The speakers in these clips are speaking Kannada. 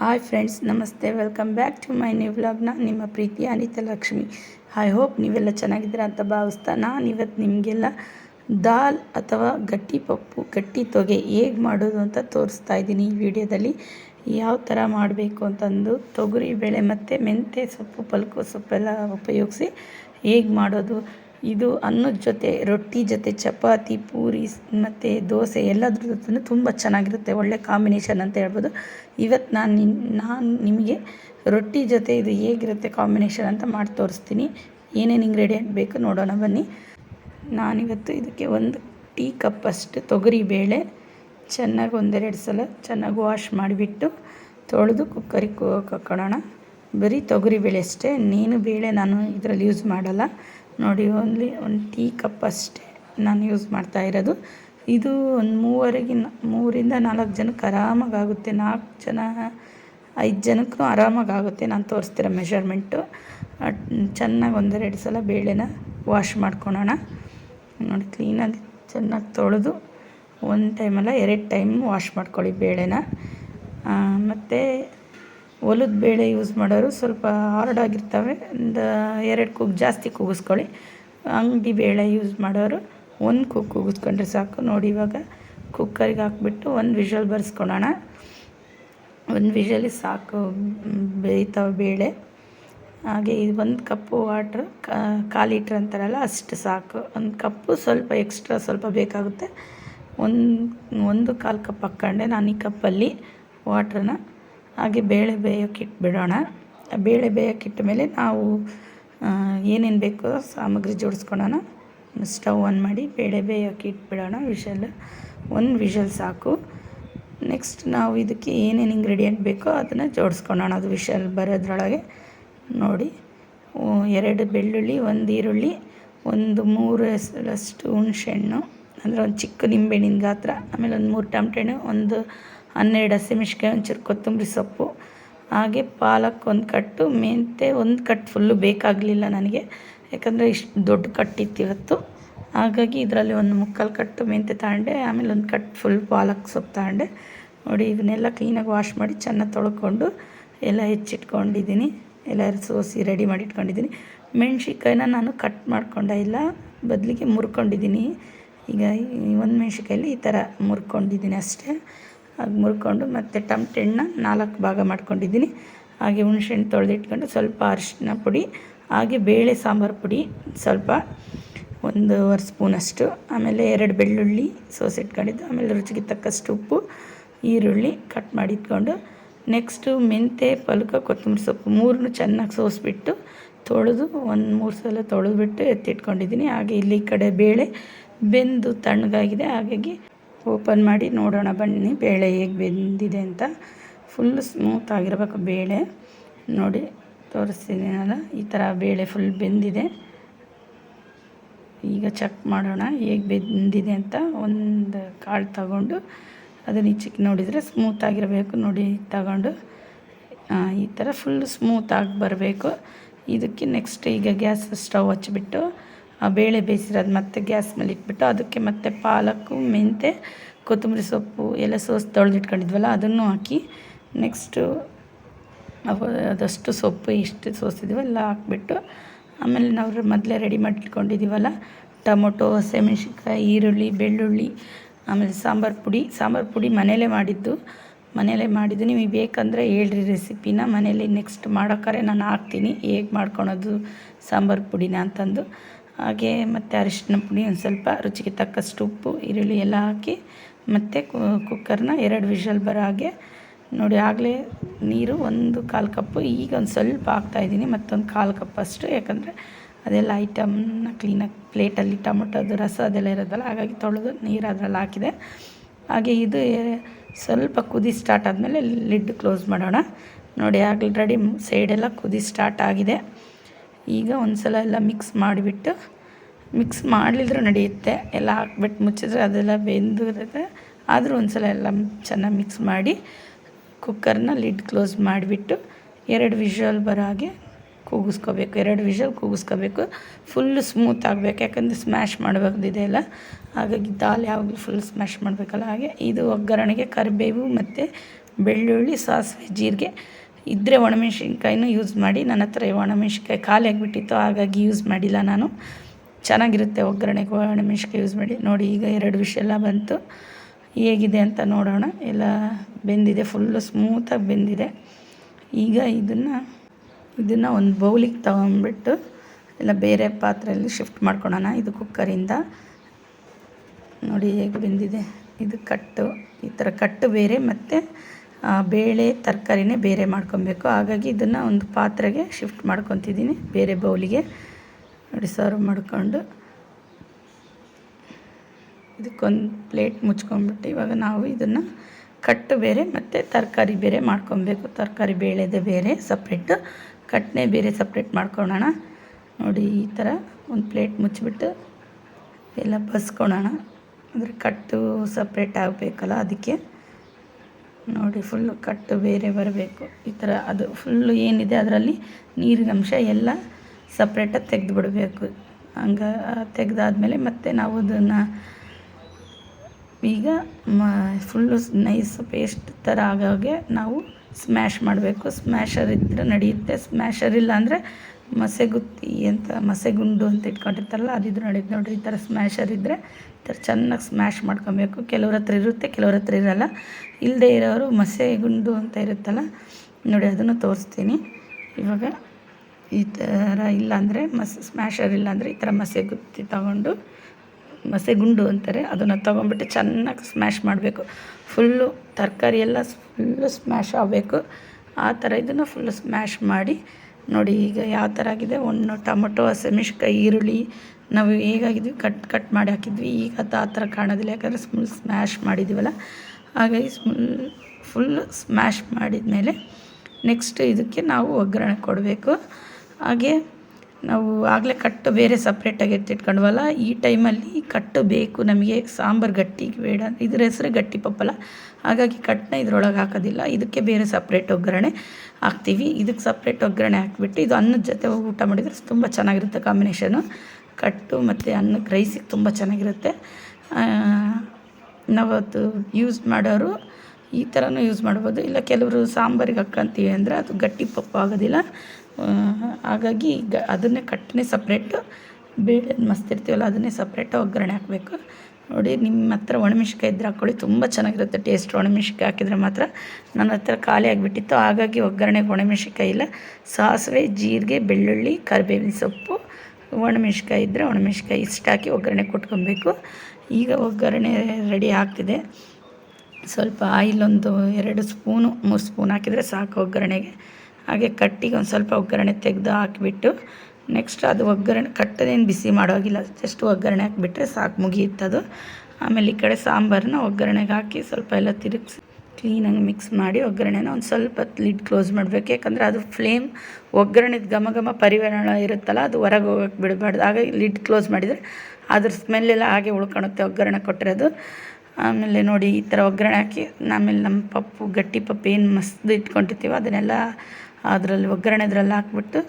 ಹಾಯ್ ಫ್ರೆಂಡ್ಸ್ ನಮಸ್ತೆ. Welcome back to my new ವ್ಲಾಗ್ನ ನಿಮ್ಮ ಪ್ರೀತಿಯ ಅನಿತಾ ಲಕ್ಷ್ಮಿ. ಐ ಹೋಪ್ ನೀವೆಲ್ಲ ಚೆನ್ನಾಗಿದ್ದೀರಾ ಅಂತ ಭಾವಿಸ್ತಾ ನಾನು ಇವತ್ತು ನಿಮಗೆಲ್ಲ ದಾಲ್ ಅಥವಾ ಗಟ್ಟಿ ಪಪ್ಪು, ಗಟ್ಟಿ ತೊಗೆ ಹೇಗೆ ಮಾಡೋದು ಅಂತ ತೋರಿಸ್ತಾ ಇದ್ದೀನಿ ಈ ವಿಡಿಯೋದಲ್ಲಿ. ಯಾವ ಥರ ಮಾಡಬೇಕು ಅಂತಂದು ತೊಗರಿ, ಬೇಳೆ ಮತ್ತು ಮೆಂತ್ಯ ಸೊಪ್ಪು, ಪಲ್ಕು ಸೊಪ್ಪೆಲ್ಲ ಉಪಯೋಗಿಸಿ ಹೇಗೆ ಮಾಡೋದು. ಇದು ಅನ್ನದ ಜೊತೆ, ರೊಟ್ಟಿ ಜೊತೆ, ಚಪಾತಿ, ಪೂರಿ ಮತ್ತು ದೋಸೆ ಎಲ್ಲದ್ರ ಜೊತೆ ತುಂಬ ಚೆನ್ನಾಗಿರುತ್ತೆ. ಒಳ್ಳೆ ಕಾಂಬಿನೇಷನ್ ಅಂತ ಹೇಳ್ಬೋದು. ಇವತ್ತು ನಾನು ನಿನ್, ನಾನು ನಿಮಗೆ ರೊಟ್ಟಿ ಜೊತೆ ಇದು ಹೇಗಿರುತ್ತೆ ಕಾಂಬಿನೇಷನ್ ಅಂತ ಮಾಡಿ ತೋರಿಸ್ತೀನಿ. ಏನೇನು ಇಂಗ್ರೀಡಿಯೆಂಟ್ ಬೇಕು ನೋಡೋಣ ಬನ್ನಿ. ನಾನಿವತ್ತು ಇದಕ್ಕೆ ಒಂದು ಟೀ ಕಪ್ಪಷ್ಟು ತೊಗರಿ ಬೇಳೆ ಚೆನ್ನಾಗಿ ಒಂದೆರಡು ಸಲ ಚೆನ್ನಾಗಿ ವಾಶ್ ಮಾಡಿಬಿಟ್ಟು ತೊಳೆದು ಕುಕ್ಕರಿಗೆ ಹಾಕೊಳ್ಳೋಣ ಬರೀ ತೊಗರಿ ಬೇಳೆ ಅಷ್ಟೇ. ನೀನು ಬೇಳೆ ನಾನು ಇದರಲ್ಲಿ ಯೂಸ್ ಮಾಡಲ್ಲ. ನೋಡಿ ಓನ್ಲಿ ಒಂದು ಟೀ ಕಪ್ ಅಷ್ಟೇ ನಾನು ಯೂಸ್ ಮಾಡ್ತಾ ಇರೋದು. ಇದು ಒಂದು ಮೂವರೆಗಿನ, ಮೂರಿಂದ ನಾಲ್ಕು ಜನಕ್ಕೆ ಆರಾಮಾಗುತ್ತೆ ನಾಲ್ಕು ಜನ, ಐದು ಜನಕ್ಕೂ ಆರಾಮಾಗುತ್ತೆ ನಾನು ತೋರಿಸ್ತಿರೋ ಮೆಷರ್ಮೆಂಟು ಚೆನ್ನಾಗಿ ಒಂದೆರಡು ಸಲ ಬೇಳೆನ ವಾಶ್ ಮಾಡ್ಕೊಳೋಣ. ನೋಡಿ ಕ್ಲೀನಾಗಿ ಚೆನ್ನಾಗಿ ತೊಳೆದು ಒಂದು ಟೈಮಲ್ಲ ಎರಡು ಟೈಮ್ ವಾಶ್ ಮಾಡ್ಕೊಳ್ಳಿ ಬೇಳೆನ. ಮತ್ತು ಹೊಲದ ಬೇಳೆ ಯೂಸ್ ಮಾಡೋರು ಸ್ವಲ್ಪ ಹಾರ್ಡ್ ಆಗಿರ್ತವೆ. ಒಂದು ಎರಡು ಕುಕ್ ಜಾಸ್ತಿ ಕೂಗಿಸ್ಕೊಳ್ಳಿ. ಅಂಗಡಿ ಬೇಳೆ ಯೂಸ್ ಮಾಡೋರು ಒಂದು ಕುಕ್ ಕೂಗಿಸ್ಕೊಂಡ್ರೆ ಸಾಕು. ನೋಡಿ ಇವಾಗ ಕುಕ್ಕರಿಗೆ ಹಾಕ್ಬಿಟ್ಟು ಒಂದು ವಿಷಲ್ ಬರ್ಸ್ಕೊಳ್ಳೋಣ. ಒಂದು ವಿಷಲಿ ಸಾಕು ಬೇಯ್ತಾವೆ ಬೇಳೆ. ಹಾಗೆ ಒಂದು ಕಪ್ಪು ವಾಟ್ರ್ ಕಾ ಲೀಟ್ರ್ ಅಂತಾರಲ್ಲ, ಅಷ್ಟು ಸಾಕು. ಒಂದು ಕಪ್ಪು ಸ್ವಲ್ಪ ಎಕ್ಸ್ಟ್ರಾ ಸ್ವಲ್ಪ ಬೇಕಾಗುತ್ತೆ. ಒಂದು ಒಂದು ಕಾಲು ಕಪ್ ಹಾಕ್ಕೊಂಡೆ. ನಾನು ಈ ಕಪ್ಪಲ್ಲಿ ವಾಟ್ರನ್ನ ಹಾಗೆ ಬೇಳೆ ಬೇಯೋಕೆ ಇಟ್ಬಿಡೋಣ. ಬೇಳೆ ಬೇಯೋಕೆ ಇಟ್ಟ ಮೇಲೆ ನಾವು ಏನೇನು ಬೇಕೋ ಸಾಮಗ್ರಿ ಜೋಡಿಸ್ಕೊಳ್ಳೋಣ ಸ್ಟವ್ ಆನ್ ಮಾಡಿ ಬೇಳೆ ಬೇಯೋಕೆ ಇಟ್ಬಿಡೋಣ. ವಿಷಲ್, ಒಂದು ವಿಷಲ್ ಸಾಕು. ನೆಕ್ಸ್ಟ್ ನಾವು ಇದಕ್ಕೆ ಏನೇನು ಇಂಗ್ರೀಡಿಯೆಂಟ್ ಬೇಕೋ ಅದನ್ನು ಜೋಡಿಸ್ಕೊಳ್ಳೋಣ ಅದು ವಿಷಲ್ ಬರೋದ್ರೊಳಗೆ ನೋಡಿ. ಎರಡು ಬೆಳ್ಳುಳ್ಳಿ, ಒಂದು ಈರುಳ್ಳಿ, ಒಂದು ಮೂರು ಹೆಸರಷ್ಟು ಹುಣಸೆಹಣ್ಣು, ಅಂದರೆ ಒಂದು ಚಿಕ್ಕ ನಿಂಬೆಹಣ್ಣಿನ ಗಾತ್ರ, ಆಮೇಲೆ ಒಂದು ಮೂರು ಟಮಟೆ ಹಣ್ಣು, ಒಂದು ಹನ್ನೆರಡು ಹಸಿಮೆಣ್ಸಿಕಾಯಿ ಒಂಚೂರು ಕೊತ್ತಂಬರಿ ಸೊಪ್ಪು, ಹಾಗೆ ಪಾಲಕ್ ಒಂದು ಕಟ್ಟು ಮೆಂತೆ ಒಂದು ಕಟ್ ಫುಲ್ಲು ಬೇಕಾಗಲಿಲ್ಲ ನನಗೆ. ಯಾಕಂದರೆ ಇಷ್ಟು ದೊಡ್ಡ ಕಟ್ಟಿತ್ತು ಇವತ್ತು. ಹಾಗಾಗಿ ಇದರಲ್ಲಿ ಒಂದು ಮುಕ್ಕಾಲು ಕಟ್ಟು ಮೆಂತ್ಯ ತಗೊಂಡೆ, ಆಮೇಲೆ ಒಂದು ಕಟ್ ಫುಲ್ ಪಾಲಕ್ ಸೊಪ್ಪು ತಗೊಂಡೆ. ನೋಡಿ ಇದನ್ನೆಲ್ಲ ಕ್ಲೀನಾಗಿ ವಾಶ್ ಮಾಡಿ ಚೆನ್ನಾಗಿ ತೊಳ್ಕೊಂಡು ಎಲ್ಲ ಹೆಚ್ಚಿಟ್ಕೊಂಡಿದ್ದೀನಿ. ಎಲ್ಲ ಸೋಸಿ ರೆಡಿ ಮಾಡಿ ಇಟ್ಕೊಂಡಿದ್ದೀನಿ. ನಾನು ಕಟ್ ಮಾಡ್ಕೊಂಡ ಇಲ್ಲ, ಬದಲಿಗೆ ಮುರ್ಕೊಂಡಿದ್ದೀನಿ. ಈಗ ಒಂದು ಮೆಣ್ಸಿಕಾಯಲ್ಲಿ ಈ ಥರ ಮುರ್ಕೊಂಡಿದ್ದೀನಿ ಅಷ್ಟೇ. ಹಾಗೆ ಮುರ್ಕೊಂಡು ಮತ್ತು ಟಮಟೆ ಹಣ್ಣು ನಾಲ್ಕು ಭಾಗ ಮಾಡ್ಕೊಂಡಿದ್ದೀನಿ. ಹಾಗೆ ಹುಣಸೆಹಣ್ಣು ತೊಳೆದಿಟ್ಕೊಂಡು ಸ್ವಲ್ಪ ಅರಿಶಿನ ಪುಡಿ, ಹಾಗೆ ಬೇಳೆ ಸಾಂಬಾರು ಪುಡಿ ಸ್ವಲ್ಪ ಒಂದೂವರೆ ಸ್ಪೂನಷ್ಟು ಆಮೇಲೆ ಎರಡು ಬೆಳ್ಳುಳ್ಳಿ ಸೋಸೆ ಇಟ್ಕೊಂಡಿದ್ದು. ಆಮೇಲೆ ರುಚಿಗೆ ತಕ್ಕಷ್ಟು ಉಪ್ಪು, ಈರುಳ್ಳಿ ಕಟ್ ಮಾಡಿಟ್ಕೊಂಡು ನೆಕ್ಸ್ಟು ಮೆಂತೆ ಪಲ್ಕ, ಕೊತ್ತಂಬರಿ ಸೊಪ್ಪು ಮೂರನ್ನು ಚೆನ್ನಾಗಿ ಸೋಸಿಬಿಟ್ಟು ತೊಳೆದು ಒಂದು ಮೂರು ಸಲ ತೊಳೆದ್ಬಿಟ್ಟು ಎತ್ತಿಟ್ಕೊಂಡಿದ್ದೀನಿ. ಹಾಗೆ ಇಲ್ಲಿ ಕಡೆ ಬೇಳೆ ಬೆಂದು ತಣ್ಣಗಾಗಿದೆ. ಹಾಗಾಗಿ ಓಪನ್ ಮಾಡಿ ನೋಡೋಣ ಬನ್ನಿ. ಬೇಳೆ ಹೇಗೆ ಬೆಂದಿದೆ ಅಂತ. ಫುಲ್ ಸ್ಮೂತ್ ಆಗಿರಬೇಕು ಬೇಳೆ. ನೋಡಿ ತೋರಿಸ್ತಿದ್ದೀನಲ್ಲ ಈ ಥರ ಬೇಳೆ ಫುಲ್ ಬೆಂದಿದೆ. ಈಗ ಚೆಕ್ ಮಾಡೋಣ ಹೇಗೆ ಬೆಂದಿದೆ ಅಂತ. ಒಂದು ಕಾಳು ತಗೊಂಡು ಅದನ್ನು ಚಿಕ್ಕ ನೋಡಿದರೆ ಸ್ಮೂತಾಗಿರಬೇಕು ನೋಡಿ, ತಗೊಂಡು ಈ ಥರ ಫುಲ್ ಸ್ಮೂತಾಗಿ ಬರಬೇಕು. ಇದಕ್ಕೆ ನೆಕ್ಸ್ಟ್ ಈಗ ಗ್ಯಾಸ್ ಸ್ಟವ್ ಹಚ್ಚಿಬಿಟ್ಟು ಆ ಬೇಳೆ ಬೇಯಿಸಿರೋದು ಮತ್ತೆ ಗ್ಯಾಸ್ ಮೇಲೆ ಇಟ್ಬಿಟ್ಟು ಅದಕ್ಕೆ ಮತ್ತೆ ಪಾಲಕ್ಕು ಮೆಂತೆ ಕೊತ್ತಂಬರಿ ಸೊಪ್ಪು ಎಲ್ಲ ಸೋಸ್ ತೊಳೆದಿಟ್ಕೊಂಡಿದ್ವಲ್ಲ ಅದನ್ನು ಹಾಕಿ ನೆಕ್ಸ್ಟು ಅದಷ್ಟು ಸೊಪ್ಪು ಎಷ್ಟು ಸೋಸಿದೀವೋ, ಎಲ್ಲ ಹಾಕ್ಬಿಟ್ಟು ಆಮೇಲೆ ನಾವು ಮೊದಲೇ ರೆಡಿ ಮಾಡಿ ಇಟ್ಕೊಂಡಿದ್ದೀವಲ್ಲ ಟೊಮೊಟೊ, ಹಸಿಮೆಣ್ಸಿನ್ಕಾಯಿ, ಈರುಳ್ಳಿ, ಬೆಳ್ಳುಳ್ಳಿ, ಆಮೇಲೆ ಸಾಂಬಾರು ಪುಡಿ. ಸಾಂಬಾರು ಪುಡಿ ಮನೇಲೇ ಮಾಡಿದ್ದು. ಮನೇಲೇ ಮಾಡಿದ್ದು. ನಿಮಗೆ ಬೇಕಂದರೆ ಹೇಳ್ರಿ ರೆಸಿಪಿನ. ಮನೇಲಿ ನೆಕ್ಸ್ಟ್ ಮಾಡೋಕ್ಕಾರೆ ನಾನು ಹಾಕ್ತೀನಿ. ಹೇಗೆ ಮಾಡ್ಕೊಳೋದು ಸಾಂಬಾರು ಪುಡಿನ ಅಂತಂದು. ಹಾಗೆ ಮತ್ತು ಅರಿಶಿನ ಪುಡಿ ಒಂದು ಸ್ವಲ್ಪ ರುಚಿಗೆ ತಕ್ಕಷ್ಟು ಉಪ್ಪು, ಈರುಳ್ಳಿ ಎಲ್ಲ ಹಾಕಿ ಮತ್ತು ಕುಕ್ಕರ್ನ ಎರಡು ವಿಷಲ್ ಬರೋ ಹಾಗೆ ನೋಡಿ ಆಗಲೇ ನೀರು ಒಂದು ಕಾಲು ಕಪ್ಪು. ಈಗ ಒಂದು ಸ್ವಲ್ಪ ಹಾಕ್ತಾಯಿದ್ದೀನಿ ಮತ್ತೊಂದು ಕಾಲು ಕಪ್ ಅಷ್ಟು. ಯಾಕಂದರೆ ಅದೆಲ್ಲ ಐಟಮ್ನ ಕ್ಲೀನಾಗಿ ಪ್ಲೇಟಲ್ಲಿ ಟೊಮೊಟೊದು ರಸ ಅದೆಲ್ಲ ಇರೋದಲ್ಲ ಹಾಗಾಗಿ ತೊಳೆದು ನೀರು ಅದರಲ್ಲಿ ಹಾಕಿದೆ. ಹಾಗೆ ಇದು ಸ್ವಲ್ಪ ಕುದಿ ಸ್ಟಾರ್ಟ್ ಆದಮೇಲೆ ಲಿಡ್ ಕ್ಲೋಸ್ ಮಾಡೋಣ. ನೋಡಿ ಆಗಲಿ ರೆಡಿ ಸೈಡೆಲ್ಲ ಕುದಿ ಸ್ಟಾರ್ಟ್ ಆಗಿದೆ. ಈಗ ಒಂದು ಸಲ ಎಲ್ಲ ಮಿಕ್ಸ್ ಮಾಡಿಬಿಟ್ಟು ಮಿಕ್ಸ್ ಮಾಡಲಿದ್ರು ನಡೆಯುತ್ತೆ. ಎಲ್ಲ ಹಾಕ್ಬಿಟ್ಟು ಮುಚ್ಚಿದ್ರೆ ಅದೆಲ್ಲ ಬೆಂದಿರುತ್ತೆ. ಆದರೂ ಒಂದು ಸಲ ಎಲ್ಲ ಚೆನ್ನಾಗಿ ಮಿಕ್ಸ್ ಮಾಡಿ ಕುಕ್ಕರ್ನ ಲಿಡ್ ಕ್ಲೋಸ್ ಮಾಡಿಬಿಟ್ಟು ಎರಡು ವಿಷಲ್ ಬರೋ ಹಾಗೆ ಕೂಗಿಸ್ಕೋಬೇಕು. ಎರಡು ವಿಷಲ್ ಕೂಗಿಸ್ಕೋಬೇಕು. ಫುಲ್ಲು ಸ್ಮೂತ್ ಆಗಬೇಕು. ಯಾಕಂದರೆ ಸ್ಮ್ಯಾಶ್ ಮಾಡಬೇಕಿದೆ ಎಲ್ಲ ಹಾಗಾಗಿ ದಾಲ್ ಯಾವಾಗಲೂ ಫುಲ್ ಸ್ಮ್ಯಾಶ್ ಮಾಡಬೇಕಲ್ಲ ಹಾಗೆ. ಇದು ಒಗ್ಗರಣೆಗೆ ಕರಿಬೇವು ಮತ್ತು ಬೆಳ್ಳುಳ್ಳಿ, ಸಾಸಿವೆ, ಜೀರಿಗೆ ಇದ್ದರೆ ಒಣಮೆಣ್ಸಿನ್ಕಾಯಿನೂ ಯೂಸ್ ಮಾಡಿ ನನ್ನ ಹತ್ರ ಒಣಮೆಣ್ಸಿನ್ಕಾಯಿ ಖಾಲಿ ಆಗಿಬಿಟ್ಟಿತ್ತು, ಹಾಗಾಗಿ ಯೂಸ್ ಮಾಡಿಲ್ಲ ನಾನು. ಚೆನ್ನಾಗಿರುತ್ತೆ ಒಗ್ಗರಣೆಗೆ ಒಣಮೆಣ್ಸಿನ್ಕಾಯಿ ಯೂಸ್ ಮಾಡಿ. ನೋಡಿ, ಈಗ ಎರಡು ವಿಷೆಲ್ಲ ಬಂತು. ಹೇಗಿದೆ ಅಂತ ನೋಡೋಣ. ಎಲ್ಲ ಬೆಂದಿದೆ ಫುಲ್ಲು ಸ್ಮೂತಾಗಿ ಬೆಂದಿದೆ. ಈಗ ಇದನ್ನು ಇದನ್ನು ಒಂದು ಬೌಲಿಗೆ ತಗೊಂಬಿಟ್ಟು ಎಲ್ಲ ಬೇರೆ ಪಾತ್ರೆಯಲ್ಲಿ ಶಿಫ್ಟ್ ಮಾಡ್ಕೊಳೋಣ ಇದು ಕುಕ್ಕರಿಂದ ನೋಡಿ, ಹೇಗೆ ಬೆಂದಿದೆ. ಇದು ಕಟ್ಟು, ಈ ಥರ ಕಟ್ಟು ಬೇರೆ, ಮತ್ತು ಬೇಳೆ, ತರಕಾರಿನೇ ಬೇರೆ ಮಾಡ್ಕೊಬೇಕು. ಹಾಗಾಗಿ ಇದನ್ನು ಒಂದು ಪಾತ್ರೆಗೆ ಶಿಫ್ಟ್ ಮಾಡ್ಕೊತಿದ್ದೀನಿ ಬೇರೆ ಬೌಲಿಗೆ. ನೋಡಿ ಸರ್ವ್ ಮಾಡಿಕೊಂಡು. ಇದಕ್ಕೊಂದು ಪ್ಲೇಟ್ ಮುಚ್ಕೊಂಡ್ಬಿಟ್ಟು ಇವಾಗ ನಾವು ಇದನ್ನು ಕಟ್ಟು ಬೇರೆ ಮತ್ತು ತರಕಾರಿ ಬೇರೆ ಮಾಡ್ಕೊಬೇಕು. ತರಕಾರಿ ಬೇಳೆದೇ ಬೇರೆ ಸಪ್ರೇಟು ಕಟ್ನೆ ಬೇರೆ ಸಪ್ರೇಟ್ ಮಾಡ್ಕೊಳ್ಳೋಣ ನೋಡಿ, ಈ ಥರ ಒಂದು ಪ್ಲೇಟ್ ಮುಚ್ಚಿಬಿಟ್ಟು ಎಲ್ಲ ಬಸ್ಕೊಳೋಣ. ಅಂದರೆ ಕಟ್ಟು ಸಪ್ರೇಟ್ ಆಗಬೇಕಲ್ಲ ಅದಕ್ಕೆ. ನೋಡಿ ಫುಲ್ಲು ಕಟ್ಟು ಬೇರೆ ಬರಬೇಕು. ಈ ಥರ ಅದು ಫುಲ್ಲು ಏನಿದೆ ಅದರಲ್ಲಿ ನೀರಿನ ಅಂಶ ಎಲ್ಲ ಸಪ್ರೇಟಾಗಿ ತೆಗೆದು ಬಿಡಬೇಕು ಹಂಗ ತೆಗೆದಾದ್ಮೇಲೆ ಮತ್ತೆ ನಾವು ಅದನ್ನು ಈಗ ಮ ಫುಲ್ಲು ನೈಸ್ ಪೇಸ್ಟ್ ಥರ ಆಗೋಗೆ ನಾವು ಸ್ಮ್ಯಾಶ್ ಮಾಡಬೇಕು. ಸ್ಮ್ಯಾಶರ್ ಇದ್ದರೆ ನಡೆಯುತ್ತೆ. ಸ್ಮ್ಯಾಶರ್ ಇಲ್ಲ ಅಂದರೆ ಮಸೆಗುತ್ತಿ ಅಂತ, ಮಸೆಗುಂಡು ಅಂತ ಇಟ್ಕೊಂಡಿರ್ತಾರಲ್ಲ ಅದಿದ್ರು ನಡೆಯುತ್ತೆ. ನೋಡಿರಿ, ಈ ಥರ ಸ್ಮ್ಯಾಶರ್ ಇದ್ದರೆ ಈ ಥರ ಚೆನ್ನಾಗಿ ಸ್ಮ್ಯಾಶ್ ಮಾಡ್ಕೊಬೇಕು. ಕೆಲವ್ರ ಹತ್ರ ಇರುತ್ತೆ, ಕೆಲವ್ರ ಹತ್ರ ಇರೋಲ್ಲ. ಇಲ್ಲದೆ ಇರೋರು ಮಸೆ ಗುಂಡು ಅಂತ ಇರುತ್ತಲ್ಲ, ನೋಡಿ ಅದನ್ನು ತೋರಿಸ್ತೀನಿ. ಇವಾಗ ಈ ಥರ ಇಲ್ಲಾಂದರೆ ಮಸ್ ಸ್ಮ್ಯಾಶರ್ ಇಲ್ಲಾಂದರೆ ಈ ಥರ ಮಸೆಗುತ್ತಿ ತಗೊಂಡು ಮಸೆಗುಂಡು ಅಂತಾರೆ, ಅದನ್ನು ತೊಗೊಂಬಿಟ್ಟು ಚೆನ್ನಾಗಿ ಸ್ಮ್ಯಾಶ್ ಮಾಡಬೇಕು. ಫುಲ್ಲು ತರಕಾರಿ ಎಲ್ಲ ಫುಲ್ಲು ಸ್ಮ್ಯಾಶ್ ಆಗಬೇಕು. ಆ ಥರ ಇದನ್ನು ಫುಲ್ಲು ಸ್ಮ್ಯಾಶ್ ಮಾಡಿ, ನೋಡಿ ಈಗ ಯಾವ ಥರ ಆಗಿದೆ. ಒಂದು ಟೊಮೊಟೊ ಹಸಿಮೆಣ್ಸಿಕಾಯಿ ಈರುಳ್ಳಿ ನಾವು ಹೇಗಾಗಿದ್ವಿ? ಕಟ್ ಕಟ್ ಮಾಡಿ ಹಾಕಿದ್ವಿ. ಈಗ ಅದು ಆ ಥರ ಕಾಣೋದಿಲ್ಲ. ಯಾಕಂದರೆ ಫುಲ್ ಸ್ಮ್ಯಾಶ್ ಮಾಡಿದ್ದೀವಲ್ಲ ಹಾಗಾಗಿ ಫುಲ್ ಫುಲ್ ಸ್ಮ್ಯಾಶ್ ಮಾಡಿದ ಮೇಲೆ ನೆಕ್ಸ್ಟ್ ಇದಕ್ಕೆ ನಾವು ಒಗ್ಗರಣೆ ಕೊಡಬೇಕು. ಹಾಗೆ ನಾವು ಆಗಲೇ ಕಟ್ಟು ಬೇರೆ ಸಪ್ರೇಟಾಗಿ ಎತ್ತಿಟ್ಕೊಂಡ್ವಲ್ಲ? ಈ ಟೈಮಲ್ಲಿ ಕಟ್ಟು ಬೇಕು. ನಮಗೆ ಸಾಂಬಾರು ಗಟ್ಟಿ, ಬೇಡ. ಇದ್ರ ಹೆಸರು ಗಟ್ಟಿ ಪಪ್ಪಲ ಹಾಗಾಗಿ ಕಟ್ಟನ್ನ ಇದ್ರೊಳಗೆ ಹಾಕೋದಿಲ್ಲ. ಇದಕ್ಕೆ ಬೇರೆ ಸಪ್ರೇಟ್ ಒಗ್ಗರಣೆ ಹಾಕ್ತೀವಿ. ಇದಕ್ಕೆ ಸಪ್ರೇಟ್ ಒಗ್ಗರಣೆ ಹಾಕ್ಬಿಟ್ಟು ಇದು ಅನ್ನದ ಜೊತೆ ಊಟ ಮಾಡಿದರೆ ತುಂಬ ಚೆನ್ನಾಗಿರುತ್ತೆ ಕಾಂಬಿನೇಷನು ಕಟ್ಟು ಮತ್ತು ಅನ್ನಕ್ಕೆ ರೈಸಿಗೆ ತುಂಬ ಚೆನ್ನಾಗಿರುತ್ತೆ. ನಾವು ಅದು ಯೂಸ್ ಮಾಡೋರು ಈ ಥರನೂ ಯೂಸ್ ಮಾಡ್ಬೋದು. ಇಲ್ಲ ಕೆಲವರು ಸಾಂಬಾರಿಗೆ ಹಾಕ್ಕೊಂತೀವಿ ಅಂದರೆ ಅದು ಗಟ್ಟಿ ಪಪ್ಪು ಆಗೋದಿಲ್ಲ. ಹಾಗಾಗಿ ಗ, ಅದನ್ನೇ ಕಟ್ಟನೆ ಸಪ್ರೇಟು. ಬೇಳೆ ಮಸ್ತಿರ್ತೀವಲ್ಲ ಅದನ್ನೇ ಸಪ್ರೇಟಾಗಿ ಒಗ್ಗರಣೆ ಹಾಕಬೇಕು. ನೋಡಿ, ನಿಮ್ಮ ಹತ್ರ ಒಣಮೆಣ್ಸಿಕಾಯಿ ಇದ್ರೆ ಹಾಕ್ಕೊಳ್ಳಿ ತುಂಬ ಚೆನ್ನಾಗಿರುತ್ತೆ ಟೇಸ್ಟ್. ಒಣಮೆಣ್ಸಿಕಾಯಿ ಹಾಕಿದರೆ ಮಾತ್ರ ನನ್ನ ಹತ್ರ ಖಾಲಿ ಆಗಿಬಿಟ್ಟಿತ್ತು. ಹಾಗಾಗಿ ಒಗ್ಗರಣೆಗೆ ಒಣಮೆಣ್ಸಿಕಾಯಿ ಇಲ್ಲ. ಸಾಸಿವೆ, ಜೀರಿಗೆ, ಬೆಳ್ಳುಳ್ಳಿ, ಕರಿಬೇವಿನ ಸೊಪ್ಪು ಒಣಮೆಣ್ಸಿನ್ಕಾಯಿ ಇದ್ದರೆ ಒಣಮೆಣ್ಸಿನ್ಕಾಯಿ ಇಷ್ಟು ಹಾಕಿ ಒಗ್ಗರಣೆ ಕೊಟ್ಕೊಬೇಕು. ಈಗ ಒಗ್ಗರಣೆ ರೆಡಿ ಆಗ್ತಿದೆ. ಸ್ವಲ್ಪ ಆಯಿಲ್ ಒಂದು ಎರಡು ಸ್ಪೂನು, ಮೂರು ಸ್ಪೂನ್ ಹಾಕಿದರೆ ಸಾಕು ಒಗ್ಗರಣೆಗೆ. ಹಾಗೆ ಕಟ್ಟಿಗೆ ಒಂದು ಸ್ವಲ್ಪ ಒಗ್ಗರಣೆ ತೆಗೆದು ಹಾಕಿಬಿಟ್ಟು ನೆಕ್ಸ್ಟ್ ಅದು ಒಗ್ಗರಣೆ ಕಟ್ಟದೇನು ಬಿಸಿ ಮಾಡೋಗಿಲ್ಲ ಜಸ್ಟ್ ಒಗ್ಗರಣೆ ಹಾಕಿಬಿಟ್ರೆ ಸಾಕು ಮುಗಿಯುತ್ತದು. ಆಮೇಲೆ ಈ ಕಡೆ ಸಾಂಬಾರನ್ನ ಒಗ್ಗರಣೆಗೆ ಹಾಕಿ ಸ್ವಲ್ಪ ಎಲ್ಲ ತಿರುಗಿಸಿ. ಕ್ಲೀನಾಗಿ ಮಿಕ್ಸ್ ಮಾಡಿ ಒಗ್ಗರಣೆನ ಒಂದು ಸ್ವಲ್ಪ ಲಿಡ್ ಕ್ಲೋಸ್ ಮಾಡಬೇಕು. ಯಾಕಂದರೆ ಅದು ಫ್ಲೇಮ್ ಒಗ್ಗರಣೆ ಘಮ ಘಮ ಪರಿಮಳ ಇರುತ್ತಲ್ಲ, ಅದು ಹೊರಗೆ ಹೋಗಕ್ಕೆ ಬಿಡಬಾರ್ದು. ಆಗ ಲಿಡ್ ಕ್ಲೋಸ್ ಮಾಡಿದರೆ ಅದ್ರ ಸ್ಮೆಲ್ಲೆಲ್ಲ ಹಾಗೆ ಉಳ್ಕೊಳುತ್ತೆ ಒಗ್ಗರಣೆ ಕೊಟ್ಟಿರೋದು. ಆಮೇಲೆ ನೋಡಿ ಈ ಥರ ಒಗ್ಗರಣೆ ಹಾಕಿ, ಆಮೇಲೆ ನಮ್ಮ ಪಪ್ಪು ಗಟ್ಟಿ ಪಪ್ಪು ಏನು ಮಸ್ತ್ ಇಟ್ಕೊಂಡಿರ್ತೀವೋ ಅದನ್ನೆಲ್ಲ ಅದರಲ್ಲಿ ಒಗ್ಗರಣೆದ್ರಲ್ಲಿ ಹಾಕ್ಬಿಟ್ಟು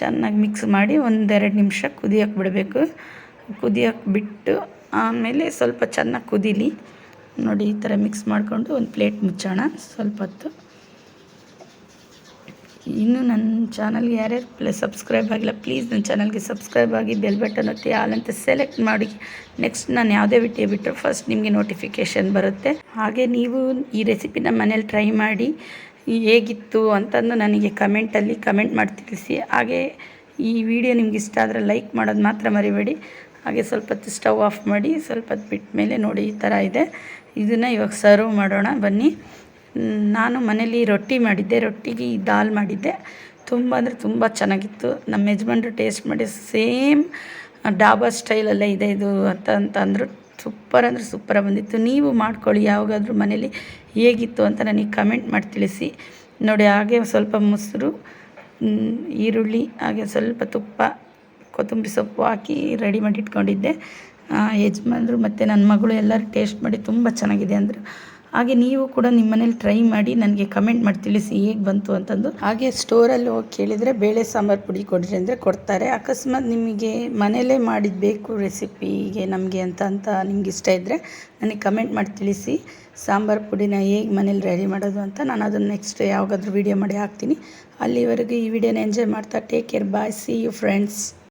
ಚೆನ್ನಾಗಿ ಮಿಕ್ಸ್ ಮಾಡಿ ಒಂದೆರಡು ನಿಮಿಷ ಕುದಿಯೋಕೆ ಬಿಡಬೇಕು. ಕುದಿಯೋಕೆ ಬಿಟ್ಟು ಆಮೇಲೆ ಸ್ವಲ್ಪ ಚೆನ್ನಾಗಿ ಕುದೀಲಿ. ನೋಡಿ ಈ ಥರ ಮಿಕ್ಸ್ ಮಾಡಿಕೊಂಡು ಒಂದು ಪ್ಲೇಟ್ ಮುಚ್ಚೋಣ. ಸ್ವಲ್ಪ ಹೊತ್ತು. ಇನ್ನು ನನ್ನ ಚಾನಲ್ಗೆ ಯಾರ್ಯಾರು ಪ್ಲೇ ಸಬ್ಸ್ಕ್ರೈಬ್ ಆಗಿಲ್ಲ ಪ್ಲೀಸ್ ನನ್ನ ಚಾನಲ್ಗೆ ಸಬ್ಸ್ಕ್ರೈಬ್ ಆಗಿ ಬೆಲ್ ಬಟನ್ ಒತ್ತಿ ಅಂತ ಸೆಲೆಕ್ಟ್ ಮಾಡಿ. ನೆಕ್ಸ್ಟ್ ನಾನು ಯಾವುದೇ ವಿಡಿಯೋ ಬಿಟ್ಟರು ಫಸ್ಟ್ ನಿಮಗೆ ನೋಟಿಫಿಕೇಷನ್ ಬರುತ್ತೆ. ಹಾಗೆ ನೀವು ಈ ರೆಸಿಪಿನ ಮನೇಲಿ ಟ್ರೈ ಮಾಡಿ, ಹೇಗಿತ್ತು ಅಂತಂದು ನನಗೆ ಕಮೆಂಟಲ್ಲಿ ಕಮೆಂಟ್ ಮಾಡಿ ತಿಳಿಸಿ. ಹಾಗೆ ಈ ವಿಡಿಯೋ ನಿಮ್ಗೆ ಇಷ್ಟ ಆದರೆ ಲೈಕ್ ಮಾಡೋದು ಮಾತ್ರ ಮರಿಬೇಡಿ. ಹಾಗೆ ಸ್ವಲ್ಪ ಹೊತ್ತು ಸ್ಟವ್ ಆಫ್ ಮಾಡಿ ಸ್ವಲ್ಪ ಹೊತ್ತು ಬಿಟ್ಟ ಮೇಲೆ ನೋಡಿ ಈ ಥರ ಇದೆ. ಇದನ್ನು ಇವಾಗ ಸರ್ವ್ ಮಾಡೋಣ, ಬನ್ನಿ. ನಾನು ಮನೇಲಿ ರೊಟ್ಟಿ ಮಾಡಿದ್ದೆ. ರೊಟ್ಟಿಗೆ ಈ ದಾಲ್ ಮಾಡಿದ್ದೆ. ತುಂಬ ಅಂದರೆ ತುಂಬ ಚೆನ್ನಾಗಿತ್ತು. ನಮ್ಮ ಯಜಮಾನ್ರು ಟೇಸ್ಟ್ ಮಾಡಿ ಸೇಮ್ ಡಾಬಾ ಸ್ಟೈಲಲ್ಲೇ ಇದೆ ಇದು ಅಂತ ಅಂತ ಅಂದರು. ಸೂಪರ್ ಅಂದರೆ ಸೂಪರಾಗಿ ಬಂದಿತ್ತು. ನೀವು ಮಾಡ್ಕೊಳ್ಳಿ, ಯಾವಾಗಾದರೂ ಮನೇಲಿ ಹೇಗಿತ್ತು ಅಂತ ನನಗೆ ಕಮೆಂಟ್ ಮಾಡಿ ತಿಳಿಸಿ. ನೋಡಿ, ಹಾಗೆ ಸ್ವಲ್ಪ ಮೊಸರು ಈರುಳ್ಳಿ, ಹಾಗೆ ಸ್ವಲ್ಪ ತುಪ್ಪ ಕೊತ್ತಂಬರಿ ಸೊಪ್ಪು ಹಾಕಿ ರೆಡಿ ಮಾಡಿ ಇಟ್ಕೊಂಡಿದ್ದೆ. ಯಜಮಾನ್ರು ಮತ್ತು ನನ್ನ ಮಗಳು ಎಲ್ಲರೂ ಟೇಸ್ಟ್ ಮಾಡಿ ತುಂಬ ಚೆನ್ನಾಗಿದೆ ಅಂದರು. ಹಾಗೆ ನೀವು ಕೂಡ ನಿಮ್ಮ ಮನೇಲಿ ಟ್ರೈ ಮಾಡಿ ನನಗೆ ಕಮೆಂಟ್ ಮಾಡಿ ತಿಳಿಸಿ ಹೇಗೆ ಬಂತು ಅಂತಂದು. ಹಾಗೆ ಸ್ಟೋರಲ್ಲಿ ಹೋಗಿ ಕೇಳಿದರೆ ಬೇಳೆ ಸಾಂಬಾರು ಪುಡಿ ಕೊಡ್ರಿ ಅಂದರೆ ಕೊಡ್ತಾರೆ. ಅಕಸ್ಮಾತ್ ನಿಮಗೆ ಮನೇಲೇ ಮಾಡಿದ್ದು ಬೇಕು ರೆಸಿಪಿಗೆ ನಮಗೆ ಅಂತ ಅಂತ ನಿಮ್ಗೆ ಇಷ್ಟ ಇದ್ದರೆ ನನಗೆ ಕಮೆಂಟ್ ಮಾಡಿ ತಿಳಿಸಿ. ಸಾಂಬಾರು ಪುಡಿನ ಹೇಗೆ ಮನೇಲಿ ರೆಡಿ ಮಾಡೋದು ಅಂತ ನಾನು ಅದನ್ನು ನೆಕ್ಸ್ಟ್ ಯಾವಾಗಾದ್ರೂ ವೀಡಿಯೋ ಮಾಡಿ ಹಾಕ್ತೀನಿ. ಅಲ್ಲಿವರೆಗೂ ಈ ವಿಡಿಯೋನ ಎಂಜಾಯ್ ಮಾಡ್ತಾ take care bye see you friends